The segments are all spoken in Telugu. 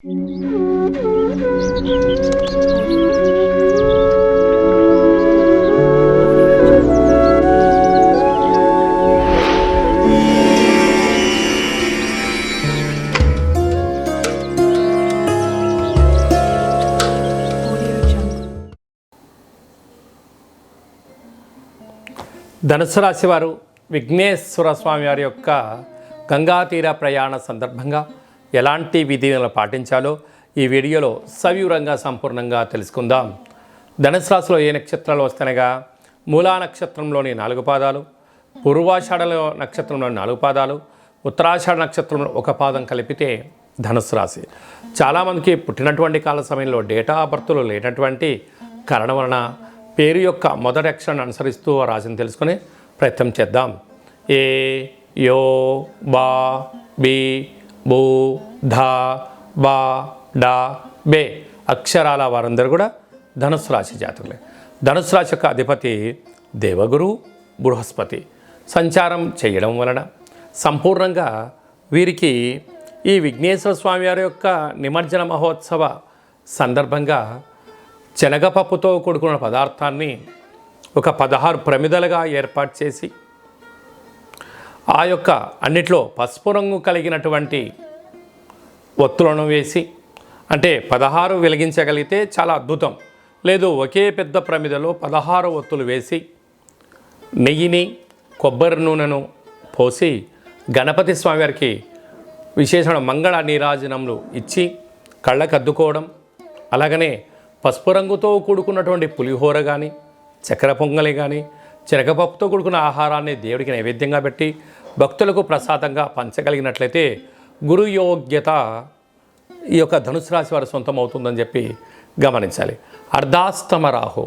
ధనుసు రాశివారు విఘ్నేశ్వర స్వామి వారి యొక్క గంగా తీర ప్రయాణ సందర్భంగా ఎలాంటి విధులను పాటించాలో ఈ వీడియోలో సవివరంగా సంపూర్ణంగా తెలుసుకుందాం. ధనుసు రాశిలో ఏ నక్షత్రాలు వస్తనగా మూలా నక్షత్రంలోని నాలుగు పాదాలు పూర్వాషాఢలో నక్షత్రంలోని నాలుగు పాదాలు ఉత్తరాషాఢ నక్షత్రంలో ఒక పాదం కలిపితే ధనుసు రాశి. చాలామందికి పుట్టినటువంటి కాల సమయంలో డేటా బర్త్లు లేనటువంటి కారణం వలన పేరు యొక్క మొదటి అక్షరాన్ని అనుసరిస్తూ ఆ రాశిని తెలుసుకునే ప్రయత్నం చేద్దాం. ఏ యో బా బి బూ ధా బా డా బే అక్షరాల వారందరూ కూడా ధనుసు రాశి జాతకులే. ధనుసు రాశి యొక్క అధిపతి దేవగురు బృహస్పతి. సంచారం చేయడం వలన సంపూర్ణంగా వీరికి ఈ విఘ్నేశ్వర స్వామి వారి యొక్క నిమజ్జన మహోత్సవ సందర్భంగా శనగపప్పుతో కూడుకున్న పదార్థాన్ని ఒక పదహారు ప్రమిదలుగా ఏర్పాటు చేసి ఆ యొక్క అన్నిట్లో పసుపు రంగు కలిగినటువంటి ఒత్తులను వేసి అంటే పదహారు వెలిగించగలిగితే చాలా అద్భుతం. లేదు ఒకే పెద్ద ప్రమిదలో పదహారు ఒత్తులు వేసి నెయ్యిని కొబ్బరి నూనెను పోసి గణపతి స్వామివారికి విశేషమైన మంగళ నీరాజనములు ఇచ్చి కళ్ళకు అద్దుకోవడం అలాగనే పసుపు రంగుతో కూడుకున్నటువంటి పులిహోర కానీ చక్కెర పొంగలి కానీ శనగపప్పుతో కూడుకున్న ఆహారాన్ని దేవుడికి నైవేద్యంగా పెట్టి భక్తులకు ప్రసాదంగా పంచగలిగినట్లయితే గురు యోగ్యత ఈ యొక్క ధనుసు రాశి వారి సొంతం అవుతుందని చెప్పి గమనించాలి. అర్ధాస్తమ రాహు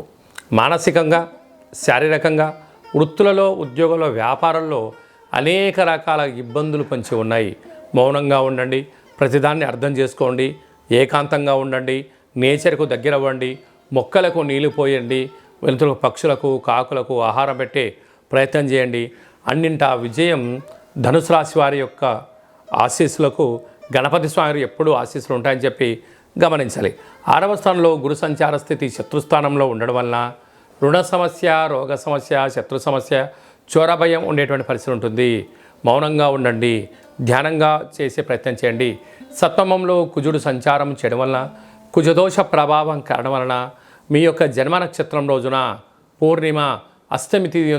మానసికంగా శారీరకంగా వృత్తులలో ఉద్యోగంలో వ్యాపారంలో అనేక రకాల ఇబ్బందులు పంచి ఉన్నాయి. మౌనంగా ఉండండి ప్రతిదాన్ని అర్థం చేసుకోండి ఏకాంతంగా ఉండండి నేచర్కు దగ్గర అవ్వండి మొక్కలకు నీళ్ళు పోయండి వెలుతురు పక్షులకు కాకులకు ఆహారం పెట్టే ప్రయత్నం చేయండి. అన్నింటా విజయం ధనుసు రాశి వారి యొక్క ఆశీస్సులకు గణపతి స్వామి ఎప్పుడూ ఆశీస్సులు ఉంటాయని చెప్పి గమనించాలి. ఆరవ స్థానంలో గురు సంచార స్థితి శత్రుస్థానంలో ఉండడం వలన రుణ సమస్య రోగ సమస్య శత్రు సమస్య చోరభయం ఉండేటువంటి పరిస్థితి ఉంటుంది. మౌనంగా ఉండండి ధ్యానంగా చేసే ప్రయత్నం చేయండి. సప్తమంలో కుజుడు సంచారం చేయడం వలన కుజదోష ప్రభావం కారణం వలన మీ యొక్క జన్మ నక్షత్రం రోజున పూర్ణిమ అష్టమి తిథి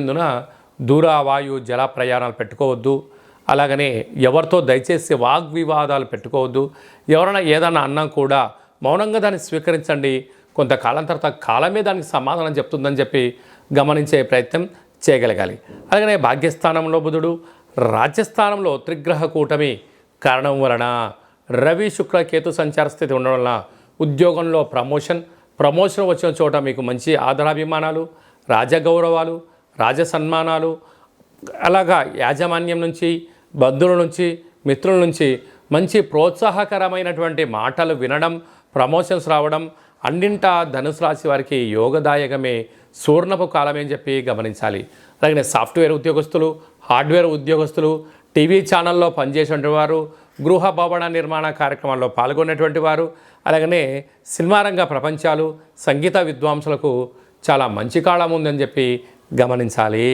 దూరావాయు దూర వాయు జల ప్రయాణాలు పెట్టుకోవద్దు. అలాగనే ఎవరితో దయచేసి వాగ్వివాదాలు పెట్టుకోవద్దు. ఎవరైనా ఏదన్నా అన్నా కూడా మౌనంగా దాన్ని స్వీకరించండి. కొంతకాలం తర్వాత కాలమే దానికి సమాధానం చెప్తుందని చెప్పి గమనించే ప్రయత్నం చేయగలగాలి. అలాగనే భాగ్యస్థానంలో బుధుడు రాజ్యస్థానంలో త్రిగ్రహ కూటమి కారణం వలన రవి శుక్ర కేతు సంచార స్థితి ఉండడం వలన ఉద్యోగంలో ప్రమోషన్ ప్రమోషన్ వచ్చిన చోట మీకు మంచి ఆదరాభిమానాలు రాజగౌరవాలు రాజ సన్మానాలు అలాగా యాజమాన్యం నుంచి బంధువుల నుంచి మిత్రుల నుంచి మంచి ప్రోత్సాహకరమైనటువంటి మాటలు వినడం ప్రమోషన్స్ రావడం అన్నింటా ధనుసు రాశి వారికి యోగదాయకమే. సూర్ణపు కాలమే అని చెప్పి గమనించాలి. అలాగే సాఫ్ట్వేర్ ఉద్యోగస్తులు హార్డ్వేర్ ఉద్యోగస్తులు టీవీ ఛానల్లో పనిచేసేటువంటి వారు గృహ భవన నిర్మాణ కార్యక్రమాల్లో పాల్గొనేటువంటి వారు అలాగనే సినిమా రంగ ప్రపంచాలు సంగీత విద్వాంసులకు చాలా మంచి కాలం ఉందని చెప్పి గమనించాలి.